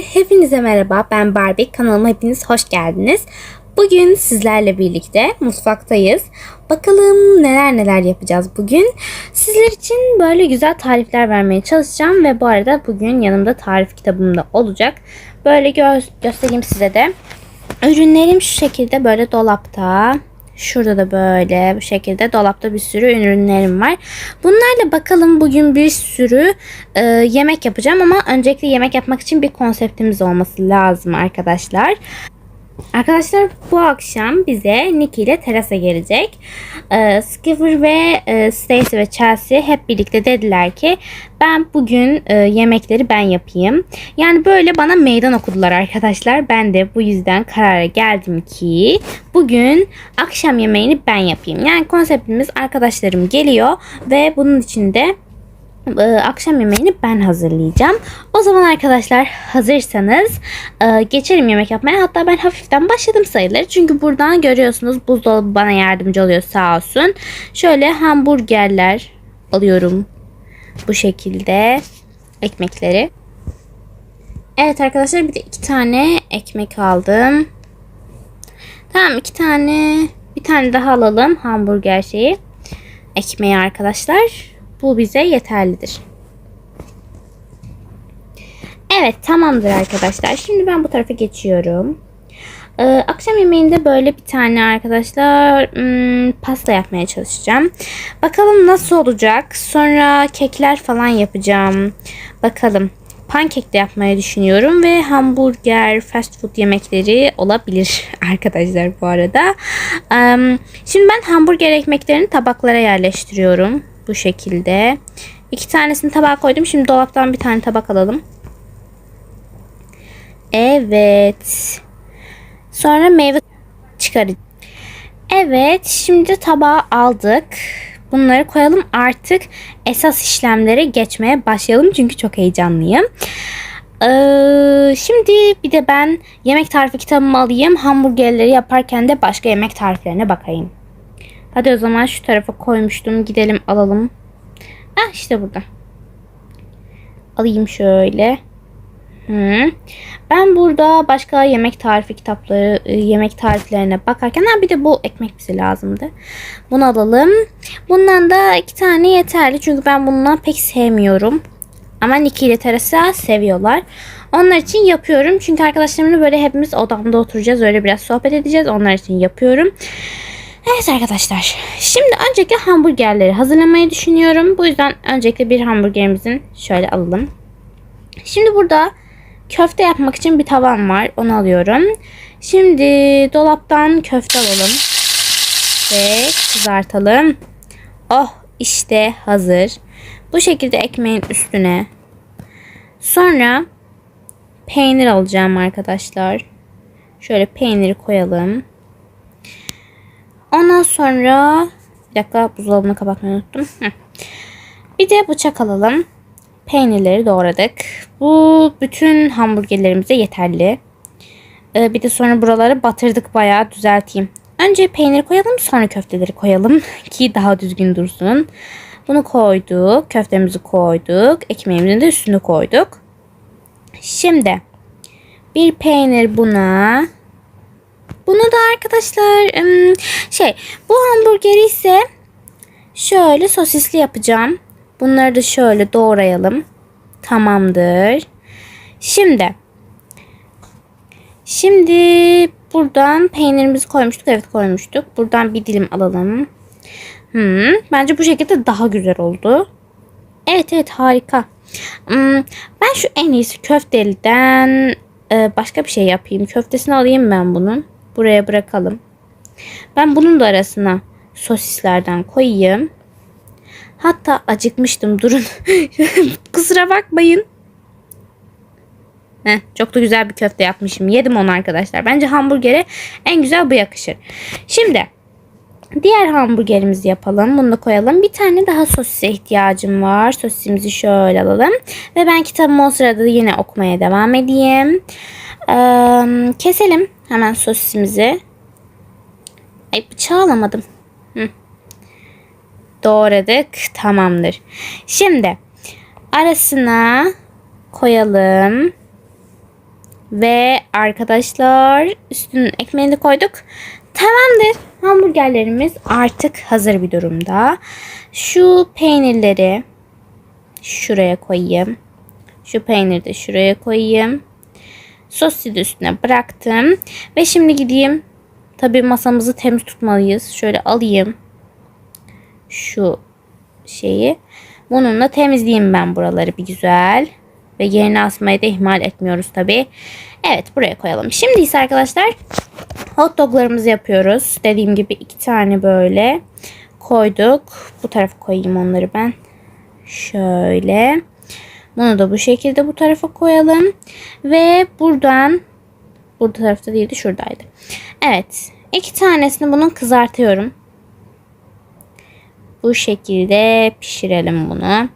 Hepinize merhaba. Ben Barbie. Kanalıma hepiniz hoş geldiniz. Bugün sizlerle birlikte mutfaktayız. Bakalım neler neler yapacağız bugün. Sizler için böyle güzel tarifler vermeye çalışacağım ve bu arada bugün yanımda tarif kitabım da olacak. Böyle gö- göstereyim size de. Ürünlerim şu şekilde böyle dolapta. Şurada da böyle bu şekilde dolapta bir sürü ürünlerim var. Bunlarla bakalım bugün bir sürü e, yemek yapacağım ama öncelikle yemek yapmak için bir konseptimiz olması lazım arkadaşlar. Arkadaşlar bu akşam bize Nicky ile terasa gelecek. Ee, Skipper ve e, Stacy ve Chelsea hep birlikte dediler ki ben bugün e, yemekleri ben yapayım. Yani böyle bana meydan okudular arkadaşlar. Ben de bu yüzden karara geldim ki bugün akşam yemeğini ben yapayım. Yani konseptimiz arkadaşlarım geliyor ve bunun için de e, akşam yemeğini ben hazırlayacağım. O zaman arkadaşlar hazırsanız e, geçelim yemek yapmaya. Hatta ben hafiften başladım sayılır. Çünkü buradan görüyorsunuz buzdolabı bana yardımcı oluyor sağ olsun. Şöyle hamburgerler alıyorum. Bu şekilde ekmekleri. Evet arkadaşlar bir de iki tane ekmek aldım. Tamam iki tane bir tane daha alalım hamburger şeyi. Ekmeği arkadaşlar. Bu bize yeterlidir. Evet tamamdır arkadaşlar. Şimdi ben bu tarafa geçiyorum. Ee, akşam yemeğinde böyle bir tane arkadaşlar hmm, pasta yapmaya çalışacağım. Bakalım nasıl olacak. Sonra kekler falan yapacağım. Bakalım. Pankek de yapmayı düşünüyorum ve hamburger, fast food yemekleri olabilir arkadaşlar bu arada. Ee, şimdi ben hamburger ekmeklerini tabaklara yerleştiriyorum. Bu şekilde. İki tanesini tabağa koydum. Şimdi dolaptan bir tane tabak alalım. Evet. Sonra meyve çıkaracağım. Evet. Şimdi tabağa aldık. Bunları koyalım. Artık esas işlemlere geçmeye başlayalım. Çünkü çok heyecanlıyım. Ee, şimdi bir de ben yemek tarifi kitabımı alayım. Hamburgerleri yaparken de başka yemek tariflerine bakayım. Hadi o zaman şu tarafa koymuştum. Gidelim alalım. Ah işte burada. Alayım şöyle. Hı. Ben burada başka yemek tarifi kitapları, e, yemek tariflerine bakarken ha bir de bu ekmek bize lazımdı. Bunu alalım. Bundan da iki tane yeterli. Çünkü ben bundan pek sevmiyorum. Ama Niki ile Teresa seviyorlar. Onlar için yapıyorum. Çünkü arkadaşlarımla böyle hepimiz odamda oturacağız. Öyle biraz sohbet edeceğiz. Onlar için yapıyorum. Evet arkadaşlar. Şimdi öncelikle hamburgerleri hazırlamayı düşünüyorum. Bu yüzden öncelikle bir hamburgerimizin şöyle alalım. Şimdi burada köfte yapmak için bir tavam var. Onu alıyorum. Şimdi dolaptan köfte alalım. Ve kızartalım. Oh işte hazır. Bu şekilde ekmeğin üstüne. Sonra peynir alacağım arkadaşlar. Şöyle peyniri koyalım. Ondan sonra bir dakika buzdolabını kapatmayı unuttum. Bir de bıçak alalım. Peynirleri doğradık. Bu bütün hamburgerlerimize yeterli. Ee, bir de sonra buraları batırdık bayağı düzelteyim. Önce peyniri koyalım sonra köfteleri koyalım ki daha düzgün dursun. Bunu koyduk. Köftemizi koyduk. Ekmeğimizin de üstünü koyduk. Şimdi bir peynir buna. Bunu da arkadaşlar şey bu hamburgeri ise şöyle sosisli yapacağım. Bunları da şöyle doğrayalım. Tamamdır. Şimdi Şimdi buradan peynirimizi koymuştuk. Evet koymuştuk. Buradan bir dilim alalım. Hmm, bence bu şekilde daha güzel oldu. Evet evet harika. Hmm, ben şu en iyisi köfteliden e, başka bir şey yapayım. Köftesini alayım ben bunun. Buraya bırakalım. Ben bunun da arasına sosislerden koyayım. Hatta acıkmıştım durun. Kusura bakmayın. Heh, çok da güzel bir köfte yapmışım. Yedim onu arkadaşlar. Bence hamburgere en güzel bu yakışır. Şimdi diğer hamburgerimizi yapalım. Bunu da koyalım. Bir tane daha sosise ihtiyacım var. Sosisimizi şöyle alalım. Ve ben kitabımı o sırada yine okumaya devam edeyim. Ee, keselim hemen sosisimizi. Ay bıçağı alamadım. Hı. Doğradık. Tamamdır. Şimdi arasına koyalım. Ve arkadaşlar üstünün ekmeğini koyduk. Tamamdır. Hamburgerlerimiz artık hazır bir durumda. Şu peynirleri şuraya koyayım. Şu peyniri de şuraya koyayım. Sosu da üstüne bıraktım. Ve şimdi gideyim. Tabii masamızı temiz tutmalıyız. Şöyle alayım. Şu şeyi. Bununla temizleyeyim ben buraları bir güzel. Ve yerine asmayı da ihmal etmiyoruz tabii. Evet buraya koyalım. Şimdi ise arkadaşlar hot doglarımızı yapıyoruz. Dediğim gibi iki tane böyle koyduk. Bu tarafa koyayım onları ben. Şöyle. Bunu da bu şekilde bu tarafa koyalım. Ve buradan burada tarafta değildi şuradaydı. Evet. iki tanesini bunun kızartıyorum. Bu şekilde pişirelim bunu.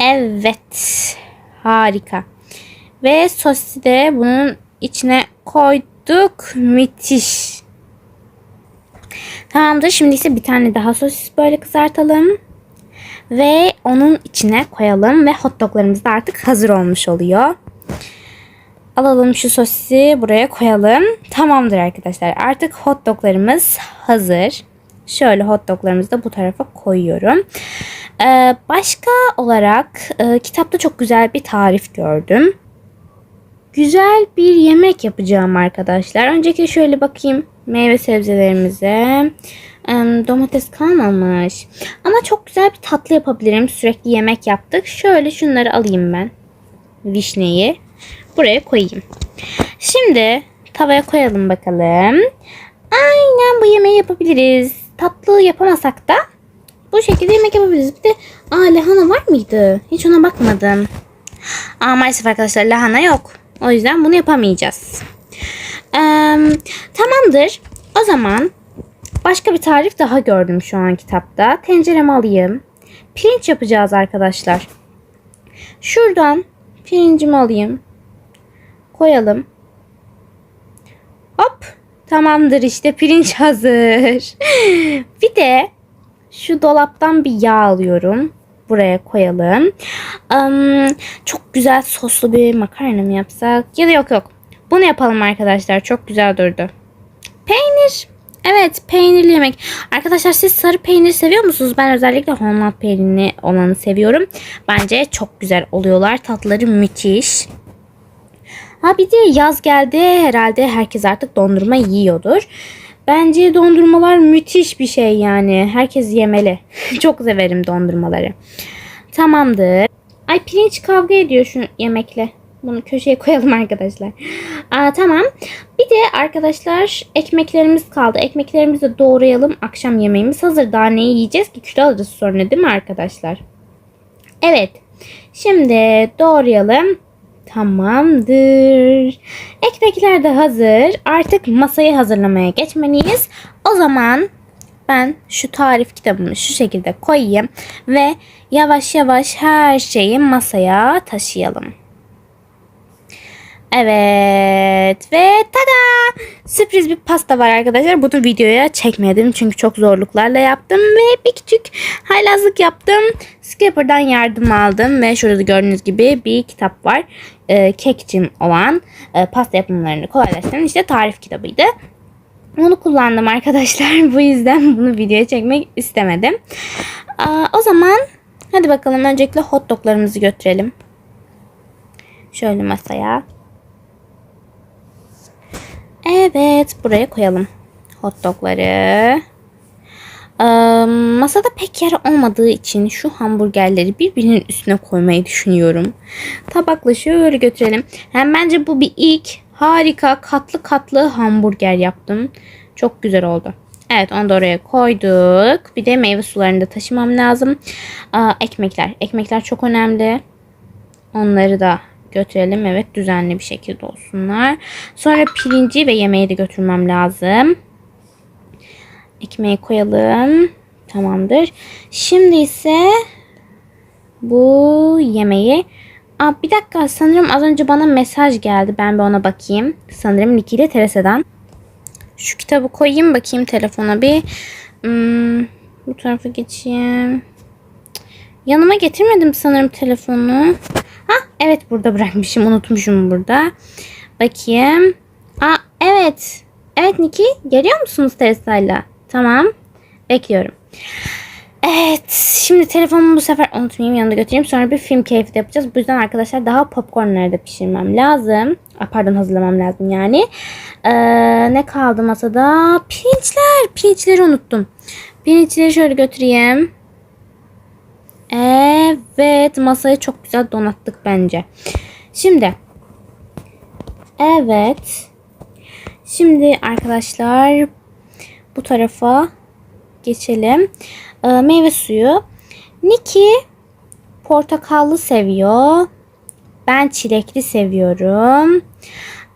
Evet. Harika. Ve sosi de bunun içine koyduk. Müthiş. Tamamdır. Şimdi ise bir tane daha sosis böyle kızartalım. Ve onun içine koyalım. Ve hot doglarımız da artık hazır olmuş oluyor. Alalım şu sosisi buraya koyalım. Tamamdır arkadaşlar. Artık hot doglarımız hazır. Şöyle hot doglarımızı da bu tarafa koyuyorum. Ee, başka olarak e, kitapta çok güzel bir tarif gördüm. Güzel bir yemek yapacağım arkadaşlar. Önceki şöyle bakayım meyve sebzelerimize. Domates kalmamış. Ama çok güzel bir tatlı yapabilirim. Sürekli yemek yaptık. Şöyle şunları alayım ben. Vişneyi. Buraya koyayım. Şimdi tavaya koyalım bakalım. Aynen bu yemeği yapabiliriz. Tatlı yapamasak da bu şekilde yemek yapabiliriz. Bir de aa lahana var mıydı? Hiç ona bakmadım. Aa maalesef arkadaşlar lahana yok. O yüzden bunu yapamayacağız. Ee, tamamdır. O zaman başka bir tarif daha gördüm şu an kitapta. Tenceremi alayım. Pirinç yapacağız arkadaşlar. Şuradan pirincimi alayım. Koyalım. Hop. Tamamdır işte pirinç hazır. bir de şu dolaptan bir yağ alıyorum. Buraya koyalım. Um, çok güzel soslu bir makarna mı yapsak? Ya da yok yok. Bunu yapalım arkadaşlar. Çok güzel durdu. Peynir. Evet peynirli yemek. Arkadaşlar siz sarı peynir seviyor musunuz? Ben özellikle Holland peynirini olanı seviyorum. Bence çok güzel oluyorlar. Tatları müthiş. Ha bir de yaz geldi herhalde herkes artık dondurma yiyordur. Bence dondurmalar müthiş bir şey yani. Herkes yemeli. Çok severim dondurmaları. Tamamdır. Ay pirinç kavga ediyor şu yemekle. Bunu köşeye koyalım arkadaşlar. Aa, tamam. Bir de arkadaşlar ekmeklerimiz kaldı. Ekmeklerimizi doğrayalım. Akşam yemeğimiz hazır. Daha ne yiyeceğiz ki? Kilo alırız sonra değil mi arkadaşlar? Evet. Şimdi doğrayalım. Tamamdır. Ekmekler de hazır. Artık masayı hazırlamaya geçmeliyiz. O zaman ben şu tarif kitabımı şu şekilde koyayım ve yavaş yavaş her şeyi masaya taşıyalım. Evet ve tada sürpriz bir pasta var arkadaşlar. Bunu videoya çekmedim çünkü çok zorluklarla yaptım ve bir küçük haylazlık yaptım. Skipper'dan yardım aldım ve şurada gördüğünüz gibi bir kitap var. Ee, kekçim olan e, pasta yapımlarını kolaylaştıran işte tarif kitabıydı. Onu kullandım arkadaşlar. Bu yüzden bunu videoya çekmek istemedim. Aa, o zaman hadi bakalım öncelikle hot doglarımızı götürelim. Şöyle masaya. Evet buraya koyalım hot dogları. Masada pek yer olmadığı için şu hamburgerleri birbirinin üstüne koymayı düşünüyorum. Tabakla şöyle götürelim. Hem bence bu bir ilk harika katlı katlı hamburger yaptım. Çok güzel oldu. Evet onu da oraya koyduk. Bir de meyve sularını da taşımam lazım. Ekmekler. Ekmekler çok önemli. Onları da götürelim. Evet düzenli bir şekilde olsunlar. Sonra pirinci ve yemeği de götürmem lazım. Ekmeği koyalım. Tamamdır. Şimdi ise bu yemeği Aa, bir dakika sanırım az önce bana mesaj geldi. Ben bir ona bakayım. Sanırım Niki ile Teresa'dan. Şu kitabı koyayım bakayım telefona bir. Hmm, bu tarafa geçeyim. Yanıma getirmedim sanırım telefonu. Ha evet burada bırakmışım. Unutmuşum burada. Bakayım. Aa evet. Evet Niki geliyor musunuz Teresa'yla? Tamam. Bekliyorum. Evet. Şimdi telefonumu bu sefer unutmayayım yanında götüreyim. Sonra bir film keyfi de yapacağız. Bu yüzden arkadaşlar daha popcornları da pişirmem lazım. Pardon hazırlamam lazım yani. Ee, ne kaldı masada? Pirinçler. Pirinçleri unuttum. Pirinçleri şöyle götüreyim. Evet. Masayı çok güzel donattık bence. Şimdi. Evet. Şimdi arkadaşlar bu tarafa geçelim. Ee, meyve suyu. Niki portakallı seviyor. Ben çilekli seviyorum.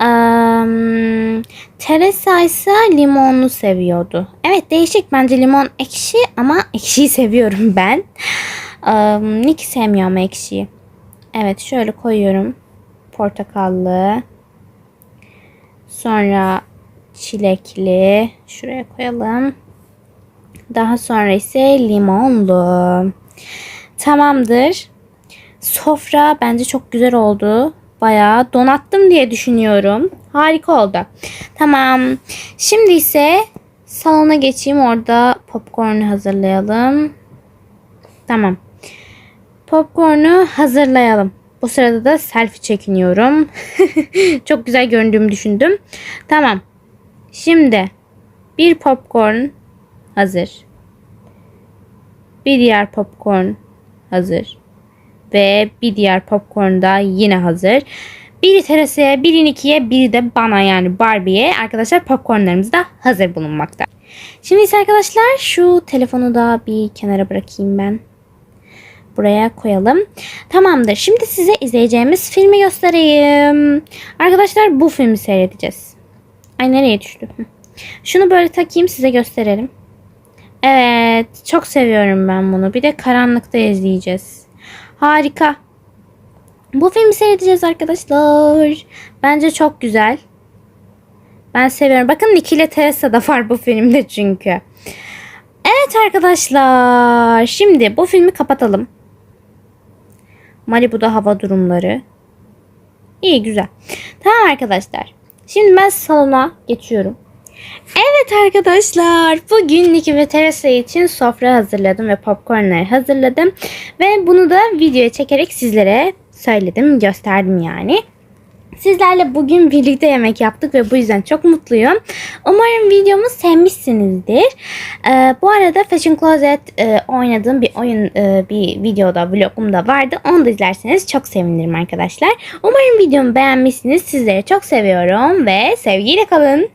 Ee, Teresa ise limonlu seviyordu. Evet değişik bence limon ekşi ama ekşiyi seviyorum ben. Ee, Niki sevmiyor ama ekşiyi. Evet şöyle koyuyorum. Portakallı. Sonra çilekli. Şuraya koyalım. Daha sonra ise limonlu. Tamamdır. Sofra bence çok güzel oldu. Bayağı donattım diye düşünüyorum. Harika oldu. Tamam. Şimdi ise salona geçeyim. Orada popcornu hazırlayalım. Tamam. Popcornu hazırlayalım. Bu sırada da selfie çekiniyorum. Çok güzel göründüğümü düşündüm. Tamam. Şimdi bir popcorn hazır. Bir diğer popcorn hazır. Ve bir diğer popcorn da yine hazır. Biri Teresa'ya, biri Nicky'ye, biri de bana yani Barbie'ye. Arkadaşlar popcornlarımız da hazır bulunmakta. Şimdi ise arkadaşlar şu telefonu da bir kenara bırakayım ben buraya koyalım. Tamamdır. Şimdi size izleyeceğimiz filmi göstereyim. Arkadaşlar bu filmi seyredeceğiz. Ay nereye düştü? Şunu böyle takayım size gösterelim. Evet. Çok seviyorum ben bunu. Bir de karanlıkta izleyeceğiz. Harika. Bu filmi seyredeceğiz arkadaşlar. Bence çok güzel. Ben seviyorum. Bakın Nicky ile Teresa da var bu filmde çünkü. Evet arkadaşlar. Şimdi bu filmi kapatalım. Malibu'da hava durumları. İyi güzel. Tamam arkadaşlar. Şimdi ben salona geçiyorum. Evet arkadaşlar bugün Nicky ve Teresa için sofra hazırladım ve popcornları hazırladım. Ve bunu da videoya çekerek sizlere söyledim gösterdim yani. Sizlerle bugün birlikte yemek yaptık ve bu yüzden çok mutluyum. Umarım videomu sevmişsinizdir. Ee, bu arada Fashion Closet e, oynadığım bir oyun e, bir videoda vlogumda vardı. Onu da izlerseniz çok sevinirim arkadaşlar. Umarım videomu beğenmişsiniz. Sizleri çok seviyorum ve sevgiyle kalın.